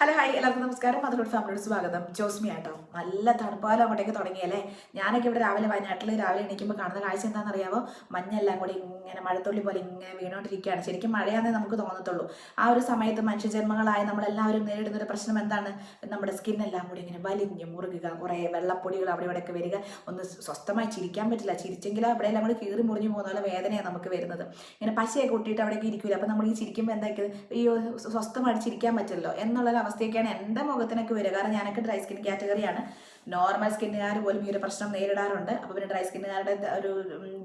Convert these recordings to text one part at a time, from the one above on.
Hello hi. എല്ലാവർക്കും നമസ്കാരം. അതിലോട്ട് ഫാമിലിയോട് സ്വാഗതം. ജോസ്മി ആട്ടോ. നല്ല തണുപ്പാലം അങ്ങോട്ടേക്ക് തുടങ്ങിയല്ലേ? ഞാനൊക്കെ ഇവിടെ രാവിലെ വയനാട്ടിൽ രാവിലെ എണീക്കുമ്പോൾ കാണുന്ന കാഴ്ച എന്താണെന്ന് അറിയാമോ മഞ്ഞെല്ലാം കൂടി ഇങ്ങനെ മഴത്തുള്ളി പോലെ ഇങ്ങനെ വീണുകൊണ്ടിരിക്കുകയാണ് ശരിക്കും മഴയാണെന്നേ നമുക്ക് തോന്നത്തുള്ളൂ. ആ ഒരു സമയത്ത് മനുഷ്യജന്മങ്ങളായ നമ്മളെല്ലാവരും നേരിടുന്ന ഒരു പ്രശ്നം എന്താണ്? നമ്മുടെ സ്കിന്നെല്ലാം കൂടി ഇങ്ങനെ വലിഞ്ഞ് മുറുകുക. കുറേ വെള്ളപ്പൊടികൾ അവിടെ ഇവിടെയൊക്കെ വരിക. ഒന്ന് സ്വസ്ഥമായി ചിരിക്കാൻ പറ്റില്ല. ചിരിച്ചെങ്കിൽ അവിടെ എല്ലാം കൂടി കീറി മുറിഞ്ഞു പോകുന്ന പോലെ വേദനയാണ് നമുക്ക് വരുന്നത്. ഇങ്ങനെ പശയൊക്കെ കൂട്ടിയിട്ട് അവിടെയൊക്കെ ഇരിക്കില്ല അപ്പം നമ്മൾ ഈ ചിരിക്കുമ്പോൾ എന്താക്കിയത് ഈ സ്വസ്ഥമായിട്ട് ചിരിക്കാൻ പറ്റില്ലല്ലോ. എന്നുള്ളൊരു അവസ്ഥയൊക്കെയാണ് എന്റെ മുഖത്തിനൊക്കെ വരിക. കാരണം ഞാനൊക്കെ ഡ്രൈ സ്കിൻ കാറ്റഗറിയാണ് നോർമൽ സ്കിന്നുകാർ പോലും ഈ ഒരു പ്രശ്നം നേരിടാറുണ്ട്. അപ്പോൾ പിന്നെ ഡ്രൈ സ്കിന്നുകാരുടെ ഒരു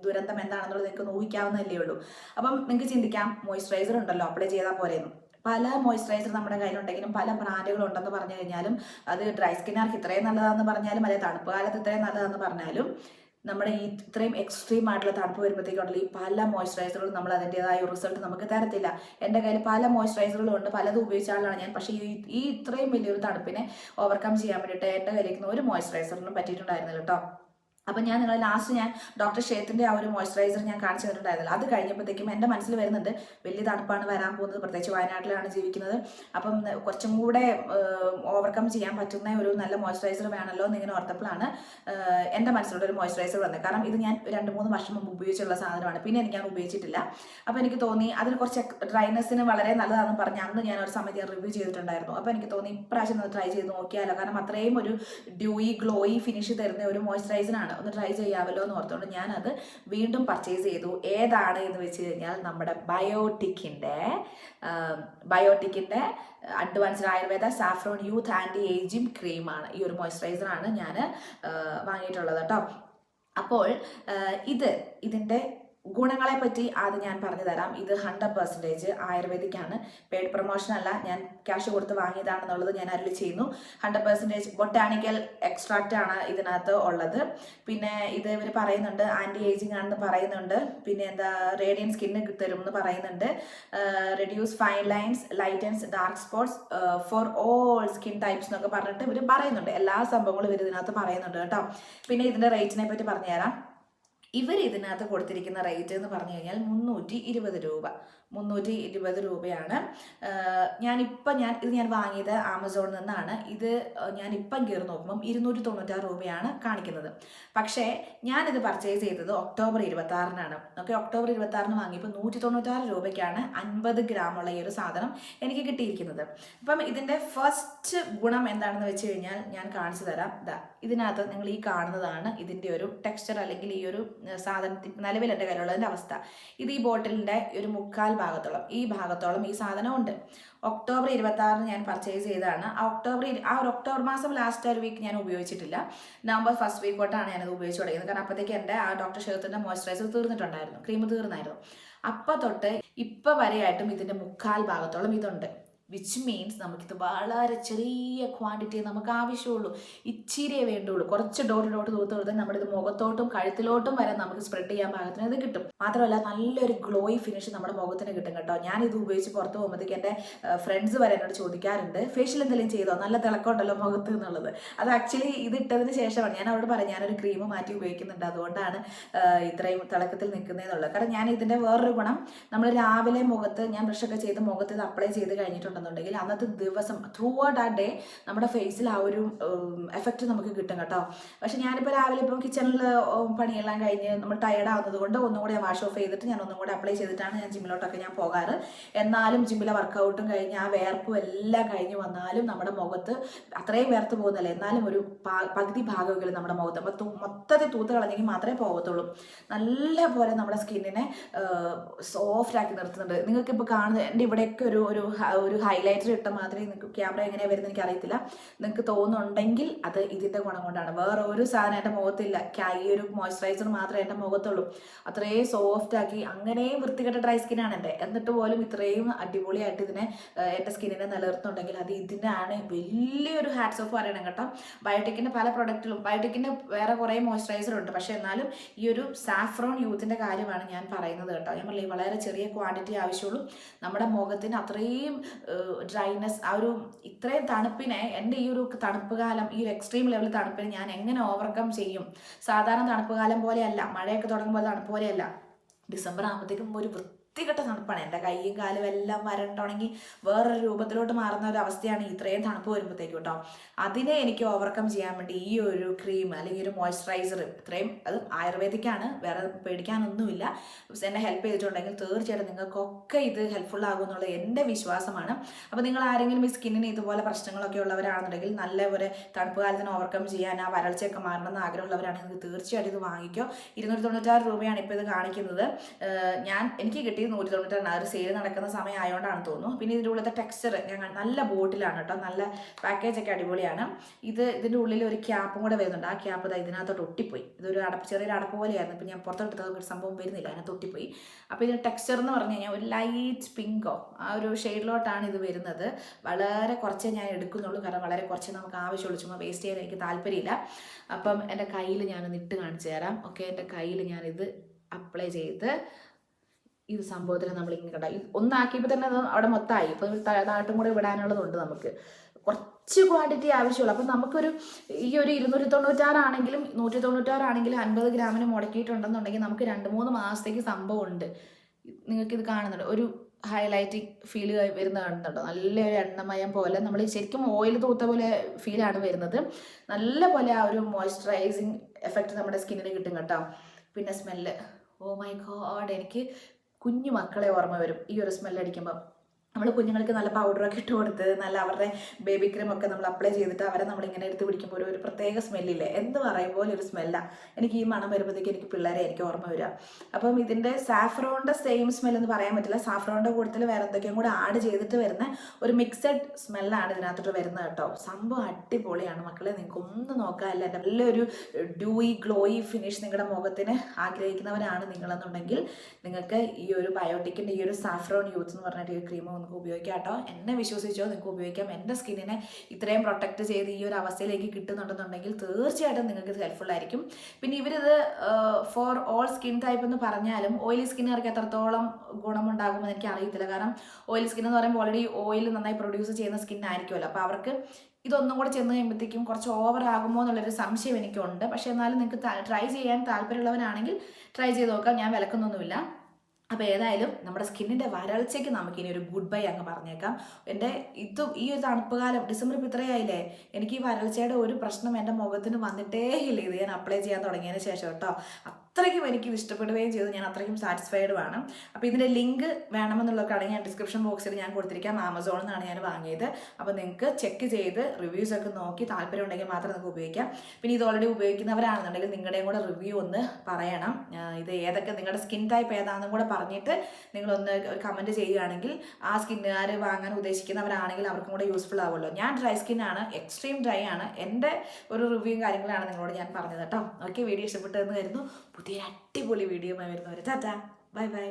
ദുരന്തം എന്താണെന്നുള്ളത് നിങ്ങൾക്ക് ഊഹിക്കാവുന്നതല്ലേ ഉള്ളൂ. അപ്പം നിങ്ങൾക്ക് ചിന്തിക്കാം മോയ്സ്ചറൈസർ ഉണ്ടല്ലോ അപ്ലൈ ചെയ്താൽ പോരെയെന്ന് പല മോയ്സ്ചറൈസർ നമ്മുടെ കയ്യിലുണ്ടെങ്കിലും പല ബ്രാൻഡുകൾ ഉണ്ടെന്ന് പറഞ്ഞു കഴിഞ്ഞാലും അത് ഡ്രൈ സ്കിന്നുകാർക്ക് ഇത്രയും നല്ലതാണെന്ന് പറഞ്ഞാലും അല്ലെങ്കിൽ തണുപ്പ് കാലത്ത് ഇത്രയും നല്ലതാണെന്ന് പറഞ്ഞാലും നമ്മുടെ ഈ ഇത്രയും എക്സ്ട്രീം ആയിട്ടുള്ള തണുപ്പ് വരുമ്പോഴത്തേക്കുണ്ടല്ലോ ഈ പല മോയ്സ്ചറൈസറുകളും നമ്മൾ അതിന്റെതായ റിസൾട്ട് നമുക്ക് തരത്തില്ല. എന്റെ കയ്യിൽ പല മോയ്സ്ചറൈസറുകളും ഉണ്ട്. പലതും ഉപയോഗിച്ച ആളാണ് ഞാൻ പക്ഷേ ഈ ഇത്രയും വലിയൊരു തണുപ്പിനെ ഓവർകം ചെയ്യാൻ വേണ്ടിയിട്ട് എന്റെ കയ്യിലേക്ക് ഒരു മോയ്സ്ചറൈസറിനും പറ്റിയിട്ടുണ്ടായിരുന്നില്ല കേട്ടോ. അപ്പം ഞാൻ നിങ്ങളെ ലാസ്റ്റ് ഞാൻ ഡോക്ടർ ഷേത്തിന്റെ ആ ഒരു മോയ്സ്ചറൈസർ ഞാൻ കാണിച്ചു തന്നിട്ടുണ്ടായിരുന്നില്ല. അത് കഴിഞ്ഞപ്പോഴത്തേക്കും എന്റെ മനസ്സിൽ വരുന്നുണ്ട് വലിയ തണുപ്പാണ് വരാൻ പോകുന്നത്. പ്രത്യേകിച്ച് വയനാട്ടിലാണ് ജീവിക്കുന്നത്. അപ്പം കുറച്ചും കൂടെ ഓവർകം ചെയ്യാൻ പറ്റുന്ന ഒരു നല്ല മോയ്സ്ചറൈസർ വേണമല്ലോ എന്നിങ്ങനെ ഓർത്തപ്പോഴാണ് എന്റെ മനസ്സിലുള്ള ഒരു മോയ്സ്ചറൈസർ വന്നത്. കാരണം ഇത് ഞാൻ രണ്ട് മൂന്ന് വർഷം മുമ്പ് ഉപയോഗിച്ചുള്ള സാധനമാണ്. പിന്നെ എനിക്ക് ഞാൻ ഉപയോഗിച്ചിട്ടില്ല. അപ്പോൾ എനിക്ക് തോന്നി അതിന് കുറച്ച് ഡ്രൈനെസ്സിന് വളരെ നല്ലതാണെന്ന് പറഞ്ഞ് അന്ന് ഞാൻ ഒരു സമയത്ത് ഞാൻ റിവ്യൂ ചെയ്തിട്ടുണ്ടായിരുന്നു. അപ്പോൾ എനിക്ക് തോന്നി ഇപ്രാവശ്യം ഒന്ന് ട്രൈ ചെയ്ത് നോക്കിയാലോ. കാരണം അത്രയും ഒരു ഡ്യൂയി ഗ്ലോയി ഫിനിഷ് തരുന്ന ഒരു മോയ്സ്ചറൈസറാണ് ഒന്ന് ട്രൈ ചെയ്യാമല്ലോ എന്ന് ഓർത്തുകൊണ്ട് ഞാനത് വീണ്ടും പർച്ചേസ് ചെയ്തു. ഏതാണ് എന്ന് വെച്ച് കഴിഞ്ഞാൽ നമ്മുടെ ബയോട്ടിക്കിന്റെ ബയോട്ടിക്കിന്റെ advanced Ayurveda saffron youth anti ageing ക്രീമാണ് ഈ ഒരു മോയ്സ്ചറൈസറാണ് ഞാൻ വാങ്ങിയിട്ടുള്ളത് കേട്ടോ അപ്പോൾ ഇത് ഇതിന്റെ ഗുണങ്ങളെ പറ്റി ആദ്യം ഞാൻ പറഞ്ഞു തരാം ഇത് ഹൺഡ്രഡ് പെർസെന്റേജ് ആയുർവേദിക് ആണ് പെയ്ഡ് പ്രൊമോഷൻ അല്ല. ഞാൻ ക്യാഷ് കൊടുത്ത് വാങ്ങിയതാണെന്നുള്ളത് ഞാൻ അരുളി ചെയ്യുന്നു. ഹൺഡ്രഡ് പെർസെന്റേജ് ബൊട്ടാണിക്കൽ എക്സ്ട്രാക്റ്റ് ആണ് ഇതിനകത്ത് ഉള്ളത്. പിന്നെ ഇത് ഇവർ പറയുന്നുണ്ട് ആന്റി ഏജിങ് ആണെന്ന് പറയുന്നുണ്ട്. പിന്നെ എന്താ റേഡിയൻ സ്കിന്ന് തരും എന്ന് പറയുന്നുണ്ട് reduce fine lines lightens dark spots for all skin types എന്നൊക്കെ പറഞ്ഞിട്ട് ഇവർ പറയുന്നുണ്ട്. എല്ലാ സംഭവങ്ങളും ഇവർ ഇതിനകത്ത് പറയുന്നുണ്ട് കേട്ടോ. പിന്നെ ഇതിന്റെ റേറ്റിനെ പറ്റി പറഞ്ഞുതരാം. ഇവർ ഇതിനകത്ത് കൊടുത്തിരിക്കുന്ന റേറ്റ് എന്ന് പറഞ്ഞു കഴിഞ്ഞാൽ മുന്നൂറ്റി ഇരുപത് രൂപ. മുന്നൂറ്റി ഇരുപത് രൂപയാണ് ഞാനിപ്പം ഞാൻ ഇത് ഞാൻ വാങ്ങിയത് ആമസോണിൽ നിന്നാണ്. ഇത് ഞാനിപ്പം കയറി നോക്കുമ്പം ഇരുന്നൂറ്റി തൊണ്ണൂറ്റാറ് രൂപയാണ് കാണിക്കുന്നത്. പക്ഷേ ഞാനിത് പർച്ചേസ് ചെയ്തത് ഒക്ടോബർ ഇരുപത്താറിനാണ്. ഓക്കെ ഒക്ടോബർ ഇരുപത്താറിന് വാങ്ങിയപ്പോൾ നൂറ്റി തൊണ്ണൂറ്റാറ് രൂപയ്ക്കാണ് അൻപത് ഗ്രാമുള്ള ഈ ഒരു സാധനം എനിക്ക് കിട്ടിയിരിക്കുന്നത്. അപ്പം ഇതിന്റെ ഫസ്റ്റ് ഗുണം എന്താണെന്ന് വെച്ച് കഴിഞ്ഞാൽ ഞാൻ കാണിച്ചു തരാം. ഇതാ ഇതിനകത്ത് നിങ്ങൾ ഈ കാണുന്നതാണ് ഇതിന്റെ ഒരു ടെക്സ്ചർ അല്ലെങ്കിൽ ഈ ഒരു സാധനത്തിൽ നിലവിൽ എന്റെ കയ്യിലുള്ളതിന്റെ അവസ്ഥ. ഇത് ഈ ബോട്ടിലിന്റെ ഒരു മുക്കാൽ ഭാഗത്തോളം ഈ ഭാഗത്തോളം ഈ സാധനം ഉണ്ട് ഒക്ടോബർ ഇരുപത്തി ആറിന് ഞാൻ പർച്ചേസ് ചെയ്തതാണ്. ആ ഒക്ടോബർ ആ ഒരു ഒക്ടോബർ മാസം ലാസ്റ്റ് ഒരു വീക്ക് ഞാൻ ഉപയോഗിച്ചിട്ടില്ല. നവംബർ ഫസ്റ്റ് വീക്ക് തൊട്ടാണ് ഞാനത് ഉപയോഗിച്ച് തുടങ്ങിയത്. കാരണം അപ്പോഴത്തേക്ക് എന്റെ ആ ഡോക്ടർ ഷെയത്തിന്റെ മോയ്സ്ചറൈസർ തീർന്നിട്ടുണ്ടായിരുന്നു ക്രീം തീർന്നായിരുന്നു. അപ്പം തൊട്ട് ഇപ്പം വരെയായിട്ടും ഇതിന്റെ മുക്കാൽ ഭാഗത്തോളം ഇതുണ്ട്. വിച്ച് മീൻസ് നമുക്കിത് വളരെ ചെറിയ ക്വാണ്ടിറ്റി നമുക്ക് ആവശ്യമുള്ളൂ. ഇച്ചിരിയേ വേണ്ടുള്ളൂ. കുറച്ച് ഡോട്ട് ഡോട്ട് തൂത്ത് കൊടുത്താൽ നമ്മുടെ ഇത് മുഖത്തോട്ടും കഴുത്തിലോട്ടും വരെ നമുക്ക് സ്പ്രെഡ് ചെയ്യാൻ പാകത്തിന് ഇത് കിട്ടും. മാത്രമല്ല നല്ലൊരു ഗ്ലോയി ഫിനിഷ് നമ്മുടെ മുഖത്തിന് കിട്ടും കേട്ടോ. ഞാൻ ഇത് ഉപയോഗിച്ച് പുറത്ത് പോകുമ്പോഴത്തേക്ക് എന്റെ ഫ്രണ്ട്സ് വരെ എന്നോട് ചോദിക്കാറുണ്ട് ഫേഷ്യൽ എന്തെങ്കിലും ചെയ്തോ? നല്ല തിളക്കമുണ്ടല്ലോ മുഖത്ത് എന്നുള്ളത്. അത് ആക്ച്വലി ഇത് ഇട്ടതിന് ശേഷമാണ് ഞാൻ അവരോട് പറയാം ഞാനൊരു ക്രീം മാറ്റി ഉപയോഗിക്കുന്നുണ്ട്. അതുകൊണ്ടാണ് ഇത്രയും തിളക്കത്തിൽ നിൽക്കുന്നതെന്നുള്ളത്. കാരണം ഞാൻ ഇതിന്റെ വേറൊരു ഗുണം നമ്മൾ രാവിലെ മുഖത്ത് ഞാൻ ബ്രഷൊക്കെ ചെയ്ത് മുഖത്ത് ഇത് അപ്ലൈ ചെയ്ത് കഴിഞ്ഞിട്ടുണ്ടെന്നുണ്ടെങ്കിൽ അന്നത്തെ ദിവസം ത്രൂ ഔട്ട് ആ ഡേ നമ്മുടെ ഫേസിൽ ആ ഒരു എഫക്റ്റ് നമുക്ക് കിട്ടും കേട്ടോ. പക്ഷെ ഞാനിപ്പോൾ രാവിലെ ഇപ്പം കിച്ചണിൽ പണിയെല്ലാം കഴിഞ്ഞ് നമ്മൾ ടയർഡ് ആവുന്നത് കൊണ്ട് ഒന്നും കൂടെ വാഷ് ഓഫ് ചെയ്തിട്ട് ഞാൻ ഒന്നും കൂടെ അപ്ലൈ ചെയ്തിട്ടാണ് ഞാൻ ജിമ്മിലോട്ടൊക്കെ ഞാൻ പോകാറ്. എന്നാലും ജിമ്മിലെ വർക്കൗട്ടും കഴിഞ്ഞ് ആ വേർപ്പും എല്ലാം കഴിഞ്ഞ് വന്നാലും നമ്മുടെ മുഖത്ത് അത്രയും വേർത്ത് പോകുന്നില്ല എന്നാലും ഒരു പകുതി ഭാഗമെങ്കിലും നമ്മുടെ മുഖത്ത്. അപ്പോൾ മൊത്തത്തിൽ തൂത്ത് കളഞ്ഞെങ്കിൽ മാത്രമേ പോകത്തുള്ളൂ. നല്ല പോലെ നമ്മുടെ സ്കിന്നിനെ സോഫ്റ്റ് ആക്കി നിർത്തുന്നുണ്ട്. നിങ്ങൾക്ക് ഇപ്പോൾ കാണുന്ന എന്റെ ഇവിടെയൊക്കെ ഒരു ഒരു ഒരു ഹൈലൈറ്റർ ഇട്ട മാത്രമേ നിങ്ങൾക്ക് ക്യാമറ എങ്ങനെയാണ് വരുന്നത് എനിക്ക് അറിയത്തില്ല. നിങ്ങൾക്ക് തോന്നുന്നുണ്ടെങ്കിൽ അത് ഇതിന്റെ ഗുണം കൊണ്ടാണ്. വേറെ ഒരു സാധനം എന്റെ മുഖത്തില്ല. ഈ ഒരു മോയ്സ്ചറൈസർ മാത്രമേ എന്റെ മുഖത്തുള്ളൂ. അത്രയും സോഫ്റ്റ് ആക്കി അങ്ങനെ വൃത്തികെട്ട ഡ്രൈ സ്കിന്നാണ് എന്റെ എന്നിട്ട് പോലും ഇത്രയും അടിപൊളിയായിട്ട് ഇതിനെ എന്റെ സ്കിന്നിനെ നിലനിർത്തുന്നുണ്ടെങ്കിൽ അത് ഇതിനാണ് വലിയൊരു ഹാറ്റ്സ് ഓഫ് പറയണം കേട്ടോ. ബയോട്ടിക്കിന്റെ പല പ്രൊഡക്റ്റിലും ബയോട്ടിക്കിന്റെ വേറെ കുറേ മോയ്സ്ചറൈസർ ഉണ്ട്. പക്ഷേ എന്നാലും ഈ ഒരു സാഫ്രോൺ യൂത്തിന്റെ കാര്യമാണ് ഞാൻ പറയുന്നത് കേട്ടോ. ഞാൻ വളരെ ചെറിയ ക്വാണ്ടിറ്റി ആവശ്യമുള്ളൂ. നമ്മുടെ മുഖത്തിന് അത്രയും ഡ്രൈനെസ് ആ ഒരു ഇത്രയും തണുപ്പിനെ എന്റെ ഈ ഒരു തണുപ്പ് കാലം ഈ ഒരു എക്സ്ട്രീം ലെവൽ തണുപ്പിനെ ഞാൻ എങ്ങനെ ഓവർകം ചെയ്യും? സാധാരണ തണുപ്പ് കാലം പോലെയല്ല മഴയൊക്കെ തുടങ്ങുമ്പോൾ തണുപ്പ് പോലെയല്ല. ഡിസംബർ ആകുമ്പോഴത്തേക്കും ഒരു വൃത്തികെട്ട തണുപ്പാണ്. എന്റെ കൈയും കാലും എല്ലാം വരട്ടുണങ്ങി വേറൊരു രൂപത്തിലോട്ട് മാറുന്ന ഒരു അവസ്ഥയാണ് ഇത്രയും തണുപ്പ് വരുമ്പോഴത്തേക്കും കേട്ടോ. അതിനെ എനിക്ക് ഓവർകം ചെയ്യാൻ വേണ്ടി ഈ ഒരു ക്രീം അല്ലെങ്കിൽ ഒരു മോയ്സ്ചറൈസർ ഇത്രയും അത് ആയുർവേദിക്കാണ്. വേറെ പേടിക്കാനൊന്നുമില്ല. എന്നെ ഹെൽപ്പ് ചെയ്തിട്ടുണ്ടെങ്കിൽ തീർച്ചയായിട്ടും നിങ്ങൾക്കൊക്കെ ഇത് ഹെൽപ്ഫുൾ ആകും എന്നുള്ളത് എന്റെ വിശ്വാസമാണ്. അപ്പോൾ നിങ്ങൾ ആരെങ്കിലും ഈ സ്കിന്നിന് ഇതുപോലെ പ്രശ്നങ്ങളൊക്കെ ഉള്ളവരാണെന്നുണ്ടെങ്കിൽ നല്ല ഒരു തണുപ്പ് കാലത്തിന് ഓവർകം ചെയ്യാൻ ആ വരൾച്ചയൊക്കെ മാറണം എന്ന് ആഗ്രഹമുള്ളവരാണെങ്കിൽ തീർച്ചയായിട്ടും ഇത് വാങ്ങിക്കോ. ഇരുന്നൂറ്റി തൊണ്ണൂറ്റാറ് രൂപയാണ് ഇപ്പോൾ ഇത് കാണിക്കുന്നത്. ഞാൻ എനിക്ക് കിട്ടിയത് നൂറ്റി തൊണ്ണൂറ്റി ആ ഒരു സെയിൽ നടക്കുന്ന സമയം ആയതുകൊണ്ടാണ് തോന്നുന്നു. പിന്നെ ഇതിന്റെ ഉള്ളിലത്തെ ടെക്സ്ചർ ഞങ്ങൾ നല്ല ബോട്ടിലാണ് കേട്ടോ. നല്ല പാക്കേജ് ഒക്കെ അടിപൊളിയാണ്. ഇത് ഇതിന്റെ ഉള്ളിൽ ഒരു ക്യാപ്പും കൂടെ വരുന്നുണ്ട്. ആ ക്യാപ്പ് ഇതാ ഇതിനകത്തോട്ട് ഒട്ടിപ്പോയി. ഇതൊരു അടപ്പ് ചെറിയൊരു അടപ്പ് പോലെയായിരുന്നു. ഇപ്പം ഞാൻ പുറത്തോട്ട് ഒരു സംഭവം വരുന്നില്ല. അതിനകത്ത് ഒട്ടിപ്പോയി. അപ്പോൾ ഇതിന്റെ ടെക്സ്ചർ എന്ന് പറഞ്ഞു കഴിഞ്ഞാൽ ഒരു ലൈറ്റ് പിങ്കോ ആ ഒരു ഷെയ്ഡിലോട്ടാണ് ഇത് വരുന്നത്. വളരെ കുറച്ചേ ഞാൻ എടുക്കുന്നുള്ളൂ. കാരണം വളരെ കുറച്ച് നമുക്ക് ആവശ്യമുള്ളൂ. ചുമ്മാ വേസ്റ്റ് ചെയ്യാൻ എനിക്ക് താല്പര്യമില്ല. അപ്പം എന്റെ കയ്യിൽ ഞാൻ നിട്ട് കാണിച്ചു തരാം. ഓക്കെ എന്റെ കയ്യിൽ ഞാനിത് അപ്ലൈ ചെയ്ത് ഇത് സംഭവത്തിൽ നമ്മൾ ഇങ്ങനെ കണ്ട ഒന്നാക്കിയപ്പോൾ തന്നെ അത് അവിടെ മൊത്തമായി. ഇപ്പം താഴത്തും കൂടെ വിടാനുള്ളതുണ്ട് നമുക്ക്. കുറച്ച് ക്വാണ്ടിറ്റി ആവശ്യമുള്ളൂ. അപ്പം നമുക്കൊരു ഈ ഒരു ഇരുന്നൂറ്റി തൊണ്ണൂറ്റാറാണെങ്കിലും നൂറ്റി തൊണ്ണൂറ്റാറാണെങ്കിലും അൻപത് ഗ്രാമിന് മുടക്കിയിട്ടുണ്ടെന്നുണ്ടെങ്കിൽ നമുക്ക് രണ്ട് മൂന്ന് മാസത്തേക്ക് സംഭവം ഉണ്ട് നിങ്ങൾക്കിത് കാണുന്നുണ്ട്. ഒരു ഹൈലൈറ്റിംഗ് ഫീൽ വരുന്ന കാണുന്നുണ്ടോ നല്ലൊരു എണ്ണമയം പോലെ. നമ്മൾ ശരിക്കും ഓയിൽ തൂത്ത പോലെ ഫീലാണ് വരുന്നത്. നല്ല പോലെ ആ ഒരു മോയ്സ്ചറൈസിങ് എഫക്റ്റ് നമ്മുടെ സ്കിന്നിന് കിട്ടും കേട്ടോ. പിന്നെ സ്മെല്ല് ഓ മൈ ഗോഡ് എനിക്ക് കുഞ്ഞു മക്കളെ ഓർമ്മ വരും. ഈ ഒരു സ്മെല്ല് അടിക്കുമ്പോൾ നമ്മൾ കുഞ്ഞുങ്ങൾക്ക് നല്ല പൗഡറൊക്കെ ഇട്ട് കൊടുത്ത് നല്ല അവരുടെ ബേബി ക്രീം ഒക്കെ നമ്മൾ അപ്ലൈ ചെയ്തിട്ട് അവരെ നമ്മൾ ഇങ്ങനെ എടുത്ത് പിടിക്കുമ്പോൾ ഒരു പ്രത്യേക സ്മെല്ലില്ലേ എന്ന് പറയും പോലെ ഒരു സ്മെല്ലാണ് എനിക്ക് ഈ മണം വരുമ്പോഴത്തേക്ക് എനിക്ക് പിള്ളേരെ എനിക്ക് ഓർമ്മ വരിക. അപ്പം ഇതിന്റെ സാഫ്രോണിന്റെ സെയിം സ്മെൽ എന്ന് പറയാൻ പറ്റില്ല. സാഫ്രോണിന്റെ കൂട്ടത്തിൽ വേറെ എന്തൊക്കെയും കൂടെ ആഡ് ചെയ്തിട്ട് വരുന്ന ഒരു മിക്സഡ് സ്മെല്ലാണ് ഇതിനകത്തോട്ട് വരുന്നത് കേട്ടോ. സംഭവം അടിപൊളിയാണ് മക്കളെ. നിങ്ങൾക്ക് ഒന്നും നോക്കാനില്ല. നല്ലൊരു ഡ്യൂയി ഗ്ലോയി ഫിനിഷ് നിങ്ങളുടെ മുഖത്തിന് ആഗ്രഹിക്കുന്നവരാണ് നിങ്ങളെന്നുണ്ടെങ്കിൽ നിങ്ങൾക്ക് ഈ ഒരു ബയോട്ടിക്കിന്റെ ഈ ഒരു സാഫ്രോൺ യൂത്ത് എന്ന് പറഞ്ഞിട്ട് ഈ ക്രീം നിങ്ങൾക്ക് ഉപയോഗിക്കാം കേട്ടോ എന്നെ വിശ്വസിച്ചോ നിങ്ങൾക്ക് ഉപയോഗിക്കാം എന്റെ സ്കിന്നിനെ ഇത്രയും പ്രൊട്ടക്റ്റ് ചെയ്ത് ഈ ഒരു അവസ്ഥയിലേക്ക് കിട്ടുന്നുണ്ടെന്നുണ്ടെങ്കിൽ തീർച്ചയായിട്ടും നിങ്ങൾക്ക് ഹെൽപ്ഫുൾ ആയിരിക്കും. പിന്നെ ഇവരിത് ഫോർ ഓൾ സ്കിൻ ടൈപ്പ് എന്ന് പറഞ്ഞാലും ഓയിലി സ്കിന്നുകാർക്ക് എത്രത്തോളം ഗുണമുണ്ടാകുമെന്ന് എനിക്ക് അറിയത്തില്ല. കാരണം ഓയിലി സ്കിൻ എന്ന് പറയുമ്പോൾ ഓൾറെഡി ഓയിൽ നന്നായി പ്രൊഡ്യൂസ് ചെയ്യുന്ന സ്കിൻ ആയിരിക്കുമല്ലോ. അപ്പോൾ അവർക്ക് ഇതൊന്നും കൂടെ ചെന്ന് കഴിയുമ്പോഴത്തേക്കും കുറച്ച് ഓവർ ആകുമോ എന്നുള്ളൊരു സംശയം എനിക്കുണ്ട്. പക്ഷേ എന്നാലും നിങ്ങൾക്ക് ട്രൈ ചെയ്യാൻ താല്പര്യമുള്ളവനാണെങ്കിൽ ട്രൈ ചെയ്ത് നോക്കാം. ഞാൻ വിലക്കുന്നൊന്നുമില്ല. അപ്പോൾ ഏതായാലും നമ്മുടെ സ്കിന്നിന്റെ വരൾച്ചയ്ക്ക് നമുക്കിനി ഒരു ഗുഡ് ബൈ അങ്ങ് പറഞ്ഞേക്കാം. എന്റെ ഇത് ഈ ഒരു തണുപ്പ് കാലം ഡിസംബർ ഇപ്പം ഇത്രയായില്ലേ എനിക്ക് ഈ വരൾച്ചയുടെ ഒരു പ്രശ്നം എന്റെ മുഖത്തിന് വന്നിട്ടേ ഇല്ല ഇത് ഞാൻ അപ്ലൈ ചെയ്യാൻ തുടങ്ങിയതിന് ശേഷം കേട്ടോ. അത്രയ്ക്കും എനിക്ക് ഇഷ്ടപ്പെടുകയും ചെയ്തു. ഞാൻ അത്രയ്ക്കും സാറ്റിസ്ഫൈഡ് ആണ് അപ്പോൾ ഇതിന്റെ ലിങ്ക് വേണമെന്നുള്ളതൊക്കെയാണെങ്കിൽ ഞാൻ ഡിസ്ക്രിപ്ഷൻ ബോക്സിൽ ഞാൻ കൊടുത്തിരിക്കാം. ആമസോണിൽ നിന്നാണ് ഞാൻ വാങ്ങിയത്. അപ്പോൾ നിങ്ങൾക്ക് ചെക്ക് ചെയ്ത് റിവ്യൂസ് ഒക്കെ നോക്കി താല്പര്യം ഉണ്ടെങ്കിൽ മാത്രം നിങ്ങൾക്ക് ഉപയോഗിക്കാം. പിന്നെ ഇത് ഓൾറെഡി ഉപയോഗിക്കുന്നവരാണെന്നുണ്ടെങ്കിൽ നിങ്ങളുടെയും കൂടെ റിവ്യൂ ഒന്ന് പറയണം. ഇത് ഏതൊക്കെ നിങ്ങളുടെ സ്കിൻ ടൈപ്പ് ഏതാണെന്നും കൂടെ പറഞ്ഞിട്ട് നിങ്ങളൊന്ന് കമന്റ് ചെയ്യുകയാണെങ്കിൽ ആ സ്കിന്നുകാർ വാങ്ങാൻ ഉദ്ദേശിക്കുന്നവരാണെങ്കിൽ അവർക്കും കൂടെ യൂസ്ഫുൾ ആവുമല്ലോ. ഞാൻ ഡ്രൈ സ്കിൻ ആണ്. എക്സ്ട്രീം ഡ്രൈ ആണ്. എന്റെ ഒരു റിവ്യൂയും കാര്യങ്ങളാണ് നിങ്ങളോട് ഞാൻ പറഞ്ഞത് കേട്ടോ. ഓക്കെ വീഡിയോ ഇഷ്ടപ്പെട്ടതെന്ന് കരുതുന്നു. പുതിയ അടിപൊളി വീഡിയോ വരുന്നവർ ടാറ്റാ. Bye bye.